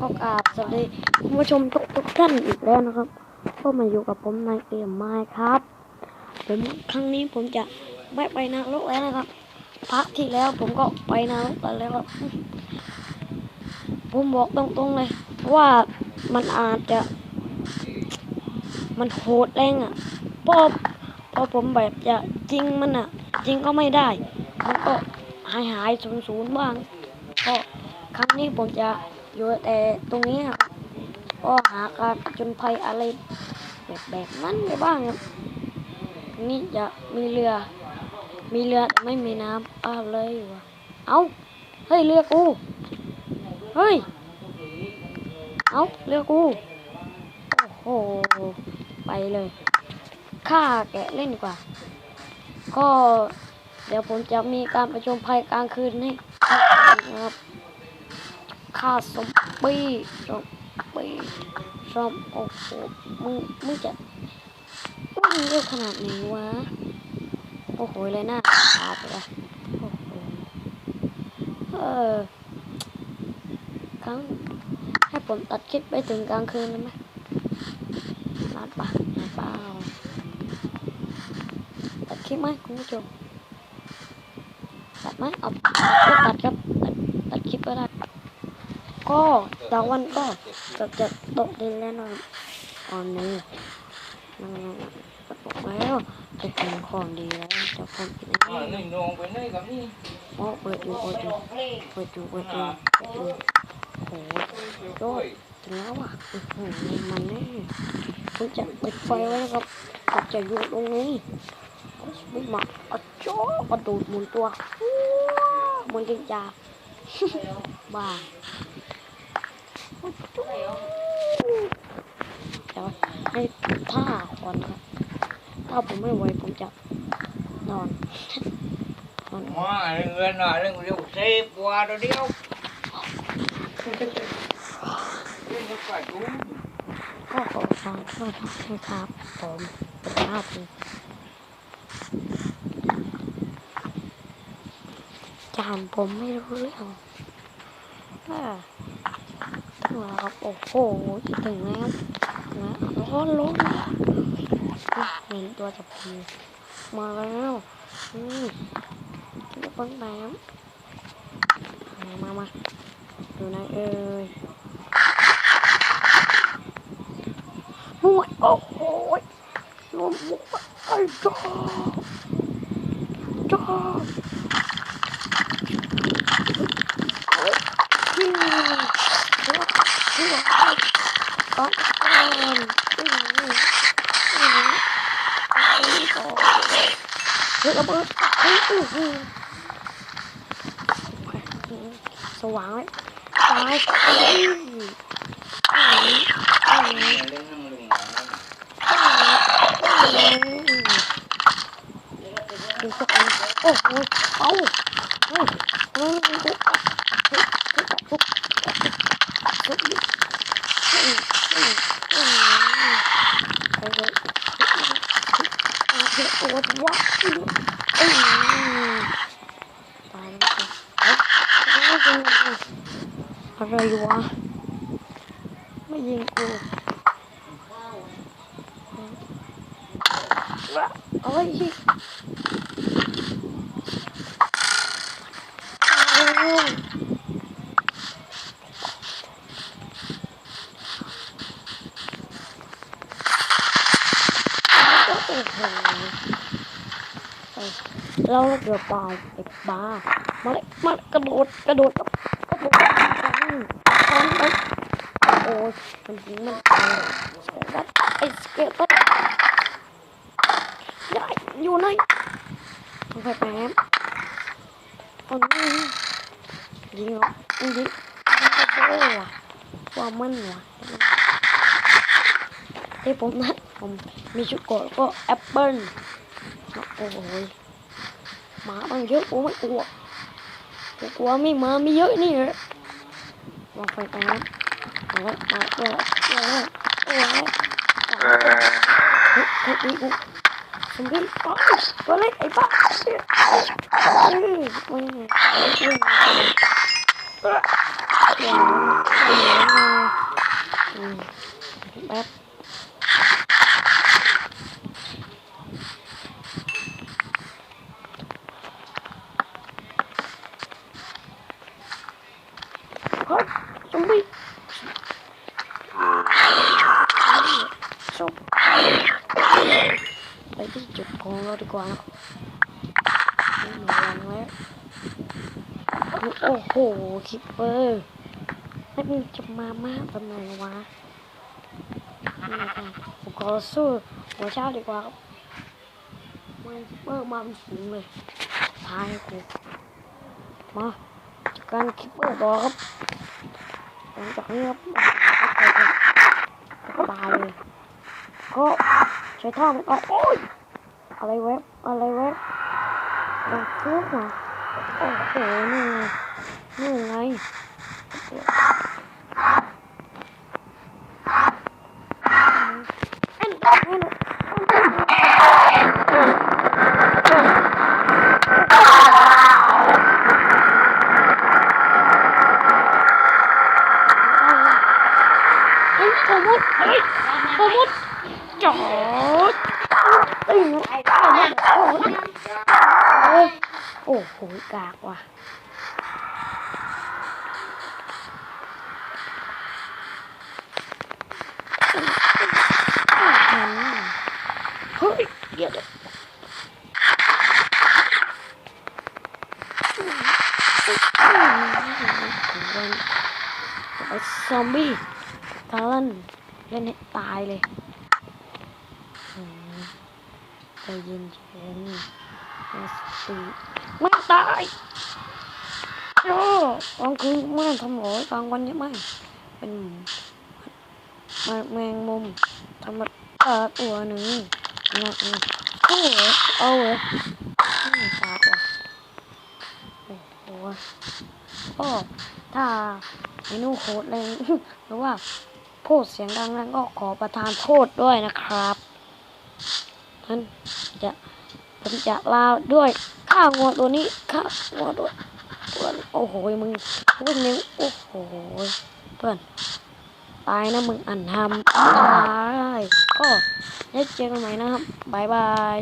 ก็กาบสวัสดีผู้ชมทุกทุกท่านอีกแล้วนะครับ ก็มาอยู่กับผมในเกมไม้ครับ ผมครั้งนี้ผมจะไม่ไปนรกแล้วนะครับพระที่แล้วผมก็ไปนรกกันแล้วผมบอกตรงๆเลย ว่ามันอาจจะ มันโหดแรงอะพอพอผมแบบจะจริงมันอะ จริงก็ไม่ได้ มันก็หายหายสูญสูญบ้างก็ครั้งนี้ผมจะ อยู่แต่ตรงนี้ก็หาการจนภัยอะไรแบบแบบนั้นไปบ้างครับนี่จะมีเรือ มีเรือไม่มีน้ำอะไรวะเอาเฮ้ยเรือกูเฮ้ยเอาเรือกูโอ้โหไปเลยฆ่าแกะเล่นดีกว่า ก็เดี๋ยวผมจะมีการประชุมภัยกลางคืนให้ครับ ฆ่าซอมบี้ซอมบี้ซอมโอ้โหมึงมึงจะมึงเร็วขนาดไหนวะโอ้โหเลยนะาตาไปละโอ้โหเออครั้งให้ผมตัดคลิปไปถึงกลางคืนได้ไหมนัดปะนัดเปล่าตัดคลิปไหมคุณผู้ชมตัดไหมเอาตัดครับ ก็ดาวันก็จะจะตกดินแล้วนะตอนนี้นั่นก็ตกแล้วจะเป็นของดีแล้วจะคนกินได้โอ้เปิดดูเปิดดูเปิดดูเปิดดูเปิดดูโอ้โหถึงแล้วอะโอ้โหมันแน่ผมจะปิดไฟไว้นะครับผมจะอยู่ตรงนี้ไม่มาอัดจ้อกระโดดหมุนตัวว้าหมุนจริงจ้าบ้า เดี๋ยวให้ท่าก่อนครับถ้าผมไม่ไหวผมจะนอนนอนมาเงินหน่อยเรื่องเร็วเซฟกว่าเดียวเดียวก็ขอฟังด้วยนะครับ ผมเป็นภาพจานผมไม่รู้เรื่อง มาครับ โอ้โหถึงแล้วนะร้อนร้อนเห็นตัวจับพีมาแล้วอืมจะเปิ้งน้ำมามาดูนะเอ้ยมวดโอ้โหมวดไอ้จ้าจ้า เฮ้ยระเบิดเฮ้ยโอ้สว่างเลยตายดูสักคนโอ้โหเอ้าเฮ้ยเฮ้ย อาเจ็บตัววะเอ้ยตายแล้วสิเอ้ยไม่เป็นไรอะไรวะ ไม่ยิงกูเอาไว้อีกเอาโอ้โห เราเกือบตายไอ้บ้ามาเลยมากระโดดกระโดดกระโดดตอนไปโอ้ยมันยิงมันตายสเกลตันไอ้สเกลตันยายอยู่ไหนต้องไปแป๊บเอานี่ยิงเหรอยิงยิงยิงกระโดดว่ะว่ามันว่ะที่ผมนะผมมีชุดเกราะก็แอปเปิ้ลโอ้โหมามันเยอะกูไม่กลัวกูกลัวไม่มาไม่เยอะนี่เหรอวางไฟแป๊บมาแล้วมาแล้วมาแล้วมาแล้วเฮ้ยเฮ้ยนี่กูสมบีอ๋อตัวเล็กไอ้บ้าเฮ้ยมันมันมันมแป๊บเฮ้ยซอมบี้ชอบไปที่จุดของเราดีกว่านะไม่มีแรงแล้วโอ้โหคิปเปอร์แล้วมึงจะมามากทำไมวะผมขอสู้หัวเช้าดีกว่าครับมันคิปเปอร์มาเป็นฝูงเลยทายกูมาจัดการคิปเปอร์ต่อครับ หลังจากนี้ครับตายเลยก็ใช้ท่ามันออกโอ้ยอะไรเว็บอะไรเว็บดังฟุกอะโอ้โหนี่นี่ไงอันอันอัน เฮ้ยสมมติเฮ้ยสมมติ ทารันเล่นให้ตายเลยใจเย็นเย็นๆมีสติไม่ตายโอ้กลางคืนไม่ทำหรอยกลางวันเนี่ยไม่เป็นแมงมุมธรรมดาตัวหนึ่งนะโอ้โหเอาเหรออืมปากว่ะโอ้โหก็ถ้าเมนูโคตรแรงหรือว่า พูดเสียงดังนั้นก็ขอประทานโทษด้วยนะครับนั้นจะผมจะลาด้วยข้างวตัวนี้ข้างวตัวตัวนี้โอ้โหมึงวิ่งเร็วโอ้โหเพื่อนตายนะมึงอันทำตายก็ได้เจอกันใหม่นะครับบายบาย